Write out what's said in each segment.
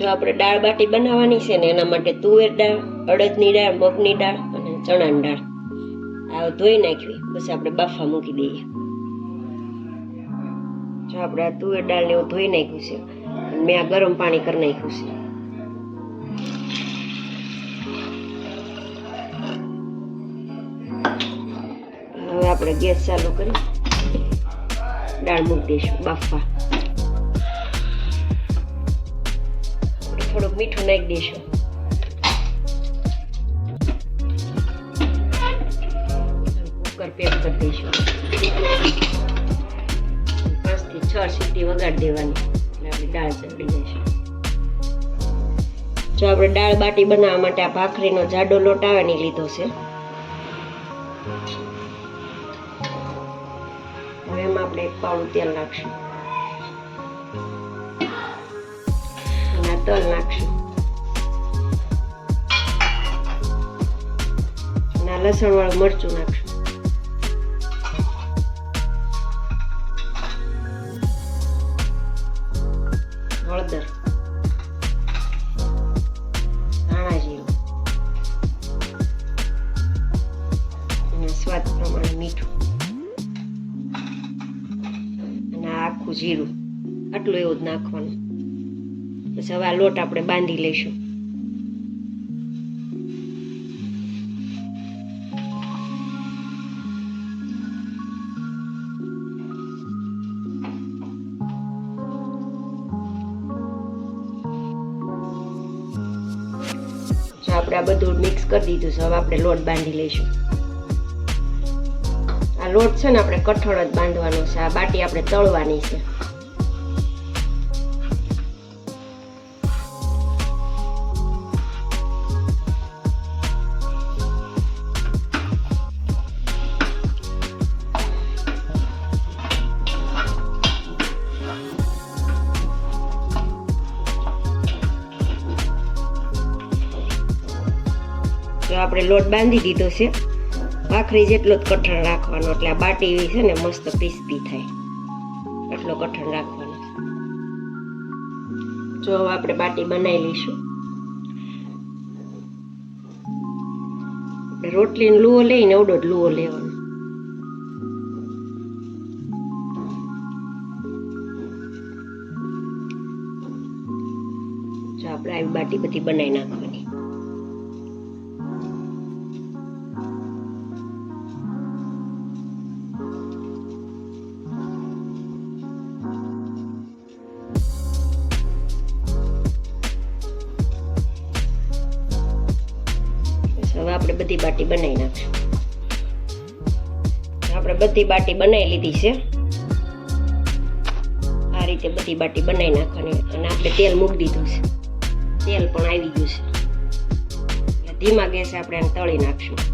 જો આપણે દાળ બાટી બનાવવાની છે ને એના માટે તુવેર દાળ, અડદની દાળ, મગની દાળ અને ચણાની દાળ. આ ધોઈ નાખવી બસ આપણે બાફા મૂકી દઈએ. જો આપણે આ તુવેર દાળ ને એવું ધોઈ નાખ્યું છે, મેં આ ગરમ પાણી કરી નાખ્યું છે. હવે આપણે ગેસ ચાલુ કરી, દાળ મૂકી દઈશું, બાફવા. મીઠું નાખી દઈશું કુકર પેક કરી દઈશું પાંચથી છ સીટી વગાડી દેવાની. એટલે આપણી દાળ ચડી જશે. જો આપણે દાળ બાટી બનાવવા માટે આ ભાખરીનો જાડો લોટ આવે ને લીધો છે. હવે એમાં આપણે એક પાવડું તેલ નાખશું. તલ નાખશું અને લસણ વાળું મરચું નાખશું. હળદર. ધાણા અને સ્વાદ પ્રમાણે મીઠું. અને આખું જીરું. આટલું એવું જ નાખવાનું. પછી હવે આ લોટ આપણે બાંધી લઈશું. આપણે આ બધું મિક્સ કરી દીધું છે, હવે આપણે લોટ બાંધી લઈશું. આ લોટ છે ને, આપણે કઠોળ જ બાંધવાનો છે, આ બાટી આપણે તળવાની છે. આપણે લોટ બાંધી દીધો છે. ભાખરી જેટલો જ કઠણ રાખવાનો, એટલે આ બાટી છે ને મસ્ત ક્રિસ્પી થાય. એટલો કઠણ રાખવાનો. જો હવે આપણે બાટી બનાવી લઈશું. રોટલીનો લુવો લઈને એવડો જ લુવો લેવાનો. આપણે આવી બાટી બધી બનાવી નાખવાની. હવે આપણે બધી બાટી બનાવી નાખશું. આપણે બધી બાટી બનાવી લીધી છે. આ રીતે બધી બાટી બનાવી નાખવાની અને આપણે તેલ મૂકી દીધું છે. તેલ પણ આવી ગયું છે. ધીમા ગેસે આપણે તળી નાખશું.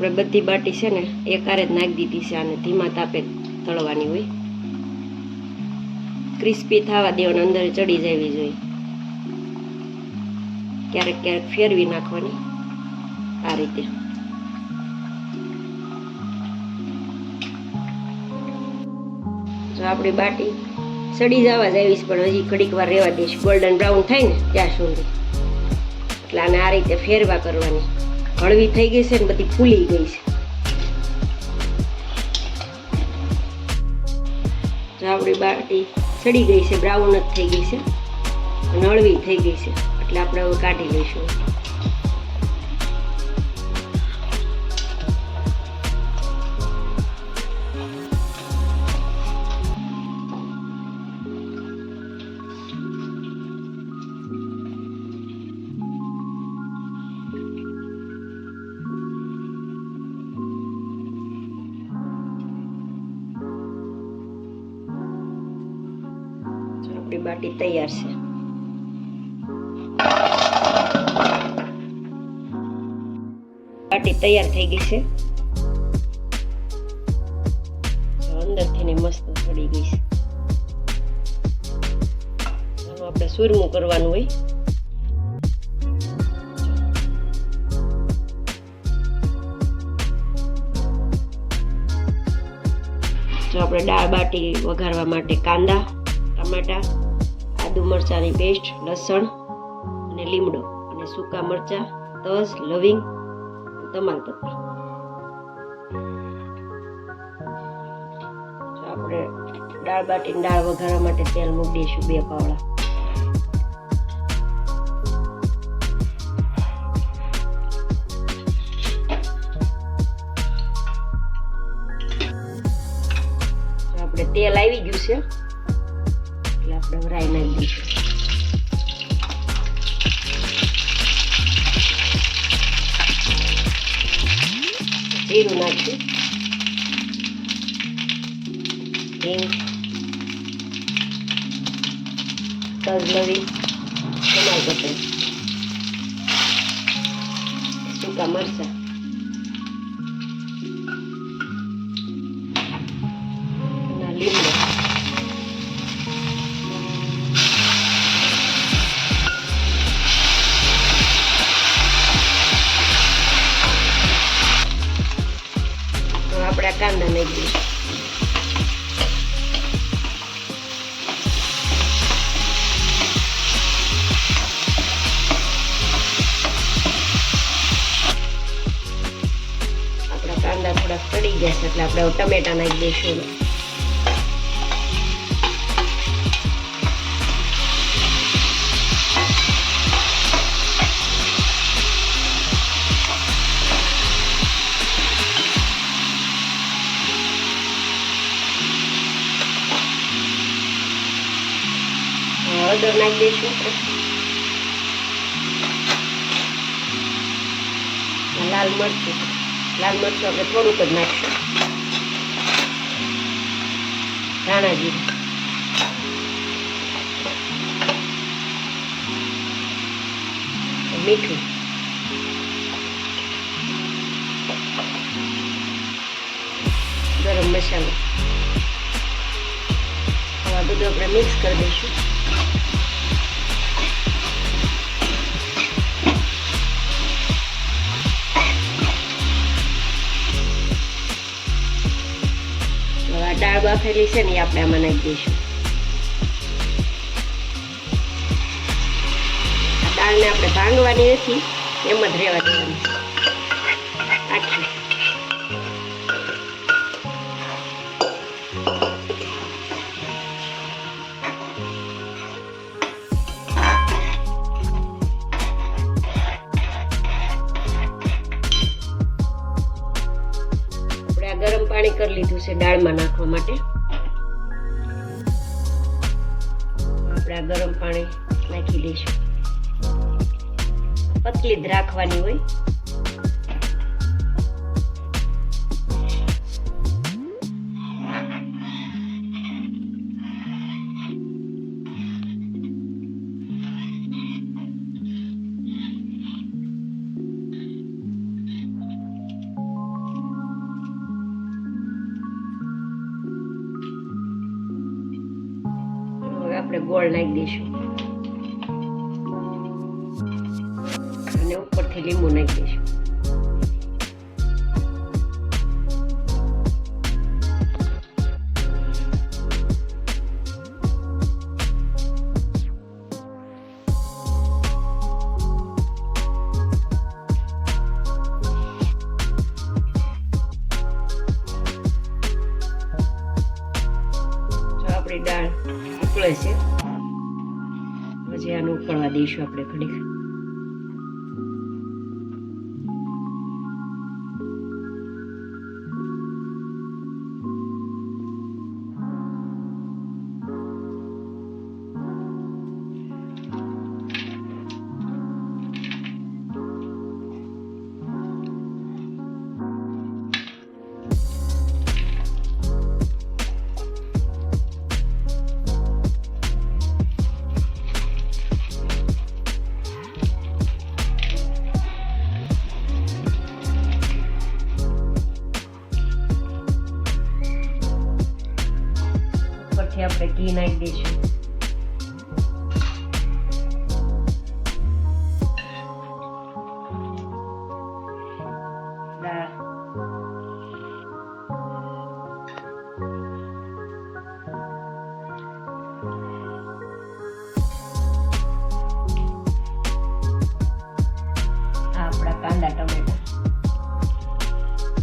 આપણે બધી બાટી છે ને, એક હારે જ નાખી દીધી છે અને ધીમા તાપે તળવાની હોય. ક્રિસ્પી થવા દેવાની, અંદર ચડી જવી જોઈએ. ક્યારેક ક્યારેક ફેરવી નાખવાની આ રીતે. જો આપણી બાટી સડી જવા જ પણ હજી ઘડીક વાર રહેવા દઈશ. ગોલ્ડન બ્રાઉન થાય ને, ત્યાં સુધી. એટલે આને આ રીતે ફેરવા કરવાની. હળવી થઈ ગઈ છે ને બધી ફૂલી ગઈ છે. આપણી બાટી સડી ગઈ છે, બ્રાઉન જ થઈ ગઈ છે અને હળવી થઈ ગઈ છે. એટલે આપણે હવે કાઢી લઈશું. આપણી બાટી તૈયાર છે. બાટી તૈયાર થઈ ગઈ છે. અંદરથી ને મસ્ત પડી ગઈ છે. આપણે સુરમું કરવાનું હોય. જો આપણે દાળ બાટી વઘારવા માટે કાંદા ટમાટા, આદુ મરચાંની પેસ્ટ લસણ અને લીમડો અને સૂકા મરચાં તજ લવિંગ તમાલપત્ર આપણે દાળ બાટીને દાળ વઘારવા માટે તેલ મૂકી દઈશું બે પાવડા. આપણે તેલ આવી ગયું છે. એટલે આપણે રાઈ નાખી દઈશું જીરું નાખશું હિંગ તજલવી તમાલપત્ર સૂકા મરચાં કાંદા નાખી દઈશું આપણા કાંદા થોડા સડી છે એટલે આપણે ટમેટા નાખી દઈશું હળદર નાખી દઈશું. લાલ મરચું. લાલ મરચું આપણે થોડુંક જ નાખીશું. ધાણા જીરું. મીઠું. ગરમ મસાલો. હવે બધું આપણે મિક્સ કરી દઈશું. દાળ બાફેલી છે ને એ આપણે આમાં નાખી દઈશું. દાળને આપણે ભાંગવાની નથી, એમ જ રહેવા દેવાની કરી લીધું છે દાળમાં નાખવા માટે. આપણે આ ગરમ પાણી નાખી દઈશું. પતલી જ રાખવાની હોય. આપણે ગોળ નાખી દઈશું. અને ઉપરથી લીંબુ નાખી દઈશું. દઈશું આપણે ઘડીક. આપણે ઘી નાખી દઈશું